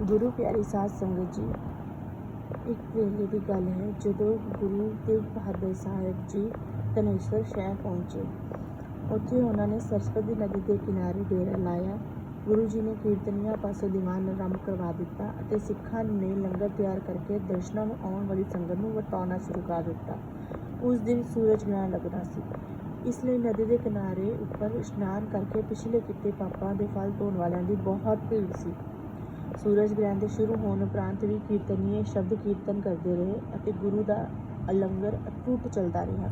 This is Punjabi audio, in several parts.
ਗੁਰੂ ਪਿਆਰੀ ਸਾਧ ਸੰਗਤ ਜੀ, ਇੱਕ ਵੇਲੇ ਦੀ ਗੱਲ ਹੈ ਜਦੋਂ ਗੁਰੂ ਤੇਗ ਬਹਾਦਰ ਸਾਹਿਬ ਜੀ ਧਨੇਸ਼ਵਰ ਸ਼ਹਿਰ ਪਹੁੰਚੇ। ਉੱਥੇ ਉਹਨਾਂ ਨੇ ਸਰਸਵਤੀ ਨਦੀ ਦੇ ਕਿਨਾਰੇ ਡੇਰਾ ਲਾਇਆ। ਗੁਰੂ ਜੀ ਨੇ ਕੀਰਤਨੀਆਂ ਪਾਸੋਂ ਦੀਵਾਨ ਆਰੰਭ ਕਰਵਾ ਦਿੱਤਾ ਅਤੇ ਸਿੱਖਾਂ ਨੇ ਲੰਗਰ ਤਿਆਰ ਕਰਕੇ ਦਰਸ਼ਨਾਂ ਨੂੰ ਆਉਣ ਵਾਲੀ ਸੰਗਤ ਨੂੰ ਵਰਤਾਉਣਾ ਸ਼ੁਰੂ ਕਰ ਦਿੱਤਾ। ਉਸ ਦਿਨ ਸੂਰਜ ਗ੍ਰਹਿਣ ਲੱਗਦਾ ਸੀ। ਇਸ ਲਈ ਨਦੀ ਦੇ ਕਿਨਾਰੇ ਉੱਪਰ ਇਸ਼ਨਾਨ ਕਰਕੇ ਪਿਛਲੇ ਕੀਤੇ ਪਾਪਾਂ ਦੇ ਫਲ ਧੋਣ ਵਾਲਿਆਂ ਦੀ ਬਹੁਤ ਭੀੜ ਸੀ। ਸੂਰਜ ਗ੍ਰਹਿਣ ਦੇ ਸ਼ੁਰੂ ਹੋਣ ਉਪਰੰਤ ਵੀ ਕੀਰਤਨੀਏ ਸ਼ਬਦ ਕੀਰਤਨ ਕਰਦੇ ਰਹੇ ਅਤੇ ਗੁਰੂ ਦਾ ਲੰਗਰ ਅਟੁੱਟ ਚੱਲਦਾ ਰਿਹਾ।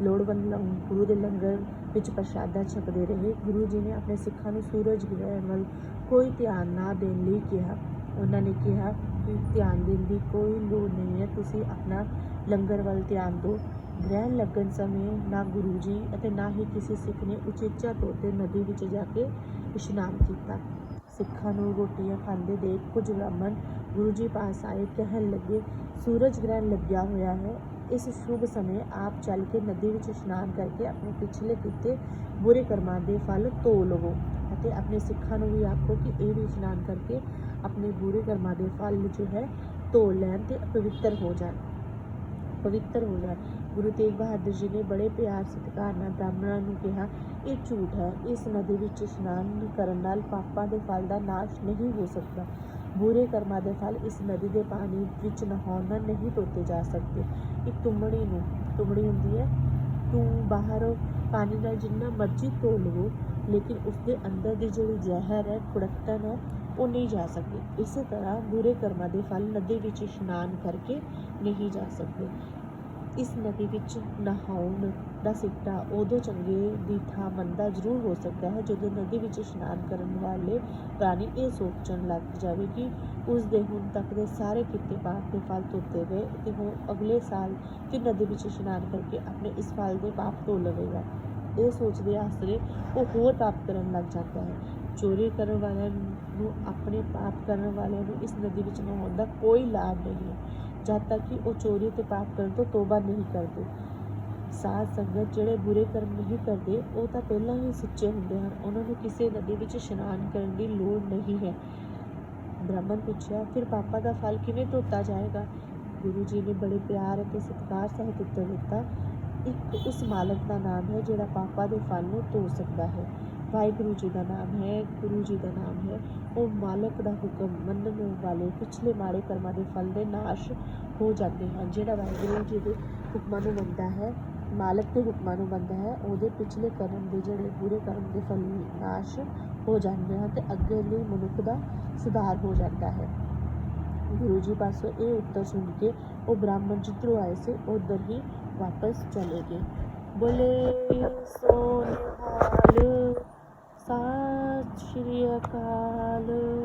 ਲੋੜਵੰਦ ਲੰਗ- ਗੁਰੂ ਦੇ ਲੰਗਰ ਵਿੱਚ ਪ੍ਰਸ਼ਾਦਾ ਛਕਦੇ ਰਹੇ। ਗੁਰੂ ਜੀ ਨੇ ਆਪਣੇ ਸਿੱਖਾਂ ਨੂੰ ਸੂਰਜ ਗ੍ਰਹਿਣ ਵੱਲ ਕੋਈ ਧਿਆਨ ਨਾ ਦੇਣ ਲਈ ਕਿਹਾ। ਉਹਨਾਂ ਨੇ ਕਿਹਾ ਕਿ ਧਿਆਨ ਦੇਣ ਦੀ ਕੋਈ ਲੋੜ ਨਹੀਂ ਹੈ, ਤੁਸੀਂ ਆਪਣਾ ਲੰਗਰ ਵੱਲ ਧਿਆਨ ਦਿਓ। ਗ੍ਰਹਿਣ ਲੱਗਣ ਸਮੇਂ ਨਾ ਗੁਰੂ ਜੀ ਅਤੇ ਨਾ ਹੀ ਕਿਸੇ ਸਿੱਖ ਨੇ ਉਚੇਚਾ ਤੌਰ ਤੇ ਨਦੀ ਵਿੱਚ ਜਾ ਕੇ ਇਸ਼ਨਾਨ ਕੀਤਾ। ਸਿੱਖਾਂ ਨੂੰ ਰੋਟੀਆਂ ਖਾਂਦੇ ਦੇਖ ਕੁਝ ਬ੍ਰਾਹਮਣ ਗੁਰੂ ਜੀ ਪਾਸ ਆਏ, ਕਹਿਣ ਲੱਗੇ, ਸੂਰਜ ਗ੍ਰਹਿਣ ਲੱਗਿਆ ਹੋਇਆ ਹੈ। ਇਸ ਸ਼ੁਭ ਸਮੇਂ ਆਪ ਚੱਲ ਕੇ ਨਦੀ ਵਿੱਚ ਇਸ਼ਨਾਨ ਕਰਕੇ ਆਪਣੇ ਪਿਛਲੇ ਕੀਤੇ ਬੁਰੇ ਕਰਮਾਂ ਦੇ ਫਲ ਧੋ ਲਵੋ ਅਤੇ ਆਪਣੇ ਸਿੱਖਾਂ ਨੂੰ ਵੀ ਆਖੋ ਕਿ ਇਹ ਵੀ ਇਸ਼ਨਾਨ ਕਰਕੇ ਆਪਣੇ ਬੁਰੇ ਕਰਮਾਂ ਦੇ ਫਲ ਜੋ ਹੈ ਧੋ ਲੈਣ ਤੇ ਪਵਿੱਤਰ ਹੋ ਜਾਣ। ਪਵਿੱਤਰ ਹੋ ਜਾਣ। ਗੁਰੂ ਤੇਗ ਬਹਾਦਰ ਜੀ ਨੇ ਬੜੇ ਪਿਆਰ ਸਤਿਕਾਰ ਨਾਲ ਬ੍ਰਾਹਮਣਾਂ ਨੂੰ ਕਿਹਾ, ਇਹ ਝੂਠ ਹੈ, ਇਸ ਨਦੀ ਵਿੱਚ ਇਸ਼ਨਾਨ ਕਰਨ ਨਾਲ ਪਾਪਾਂ ਦੇ ਫਲ ਦਾ ਨਾਸ਼ ਨਹੀਂ ਹੋ ਸਕਦਾ। ਬੁਰੇ ਕਰਮਾਂ ਦੇ ਫਲ ਇਸ ਨਦੀ ਦੇ ਪਾਣੀ ਵਿੱਚ ਨਹਾਉਣ ਨਾਲ ਨਹੀਂ ਧੋਤੇ ਜਾ ਸਕਦੇ। ਇੱਕ ਤੁੰਬੜੀ ਨੂੰ ਤੁੰਬੜੀ ਹੁੰਦੀ ਹੈ, ਤੂੰ ਬਾਹਰ ਪਾਣੀ ਨਾਲ ਜਿੰਨਾ ਮਰਜ਼ੀ ਧੋ ਲਵੋ, ਲੇਕਿਨ ਉਸ ਦੇ ਅੰਦਰ ਦੀ ਜਿਹੜੀ ਜ਼ਹਿਰ ਹੈ ਕੁੜਕਤਨ ਹੈ, ਉਹ ਨਹੀਂ ਜਾ ਸਕਦੀ। ਇਸੇ ਤਰ੍ਹਾਂ ਬੁਰੇ ਕਰਮਾਂ ਦੇ ਫਲ ਨਦੀ ਵਿੱਚ ਇਸ਼ਨਾਨ ਕਰਕੇ ਨਹੀਂ ਜਾ ਸਕਦੇ। ਇਸ ਨਦੀ ਵਿੱਚ ਨਹਾਉਣ ਦਾ ਸਿੱਟਾ ਉਦੋਂ ਚੰਗੇ ਦੀ ਥਾਂ ਮੰਦਾ ਜ਼ਰੂਰ ਹੋ ਸਕਦਾ ਹੈ ਜਦੋਂ ਨਦੀ ਵਿੱਚ ਇਸ਼ਨਾਨ ਕਰਨ ਵਾਲੇ ਪ੍ਰਾਣੀ ਇਹ ਸੋਚਣ ਲੱਗ ਜਾਵੇ ਕਿ ਉਸ ਦੇ ਹੁਣ ਤੱਕ ਦੇ ਸਾਰੇ ਕੀਤੇ ਪਾਪ ਦੇ ਫਲ ਧੋਤੇ ਗਏ ਤੇ ਉਹ ਅਗਲੇ ਸਾਲ ਫਿਰ ਨਦੀ ਵਿੱਚ ਇਸ਼ਨਾਨ ਕਰਕੇ ਆਪਣੇ ਇਸ ਫਲ ਦੇ ਪਾਪ ਧੋ ਲਵੇਗਾ। ਇਹ ਸੋਚਦੇ ਆਸਰੇ ਉਹ ਹੋਰ ਪਾਪ ਕਰਨ ਲੱਗ ਜਾਂਦਾ ਹੈ। ਚੋਰੀ ਕਰਨ ਵਾਲਿਆਂ ਨੂੰ ਆਪਣੇ ਪਾਪ ਕਰਨ ਵਾਲਿਆਂ ਨੂੰ ਇਸ ਨਦੀ ਵਿੱਚ ਨਹਾਉਣ ਦਾ ਕੋਈ ਲਾਭ ਨਹੀਂ ਹੈ, ਜਦ ਤੱਕ ਕਿ ਉਹ ਚੋਰੀ ਤੇ ਪਾਪ ਕਰਨ ਤੋਂ ਤੋਬਾ ਨਹੀਂ ਕਰਦੇ। ਸਾਧ ਸੰਗਤ ਜਿਹੜੇ ਬੁਰੇ ਕਰਮ ਨਹੀਂ ਕਰਦੇ, ਉਹ ਤਾਂ ਪਹਿਲਾਂ ਹੀ ਸੱਚੇ ਹੁੰਦੇ ਹਨ। ਉਹਨਾਂ ਨੂੰ ਕਿਸੇ ਨਦੀ ਵਿੱਚ ਇਸ਼ਨਾਨ ਕਰਨ ਦੀ ਲੋੜ ਨਹੀਂ ਹੈ। ਬ੍ਰਾਹਮਣ ਪੁੱਛਿਆ, ਫਿਰ ਪਾਪਾ ਦਾ ਫਲ ਕਿਵੇਂ ਧੋਤਾ ਜਾਏਗਾ? ਗੁਰੂ ਜੀ ਨੇ ਬੜੇ ਪਿਆਰ ਅਤੇ ਸਤਿਕਾਰ ਸਹਿਤ ਉੱਤਰ ਦਿੱਤਾ, ਇੱਕ ਉਸ ਮਾਲਕ ਦਾ ਨਾਮ ਹੈ ਜਿਹੜਾ ਪਾਪਾ ਦੇ ਫਲ ਨੂੰ ਧੋ ਸਕਦਾ ਹੈ। ਵਾਹਿਗੁਰੂ ਜੀ ਦਾ ਨਾਮ ਹੈ, ਗੁਰੂ ਜੀ ਦਾ ਨਾਮ ਹੈ। ਉਹ ਮਾਲਕ ਦਾ ਹੁਕਮ ਮੰਨਣ ਵਾਲੇ ਪਿਛਲੇ ਮਾੜੇ ਕਰਮਾਂ ਦੇ ਫਲ ਦੇ ਨਾਸ਼ ਹੋ ਜਾਂਦੇ ਹਨ। ਜਿਹੜਾ ਵਾਹਿਗੁਰੂ ਜੀ ਦੇ ਹੁਕਮਾਂ ਨੂੰ ਮੰਨਦਾ ਹੈ, ਮਾਲਕ ਦੇ ਹੁਕਮਾਂ ਨੂੰ ਮੰਨਦਾ ਹੈ, ਉਹਦੇ ਪਿਛਲੇ ਕਰਮ ਦੇ ਜਿਹੜੇ ਬੁਰੇ ਕਰਮ ਦੇ ਫਲ ਨਾਸ਼ ਹੋ ਜਾਂਦੇ ਹਨ ਤੇ ਅੱਗੇ ਲਈ ਮਨੁੱਖ ਦਾ ਸੁਧਾਰ ਹੋ ਜਾਂਦਾ ਹੈ। ਗੁਰੂ ਜੀ ਪਾਸੋਂ ਇਹ ਉੱਤਰ ਸੁਣ ਕੇ ਉਹ ਬ੍ਰਾਹਮਣ ਜਿੱਧਰੋਂ ਆਏ ਸੀ, ਉਧਰ ਹੀ ਵਾਪਸ ਚਲੇ ਗਏ। ਬੋਲੇ ਸੋ bakalım.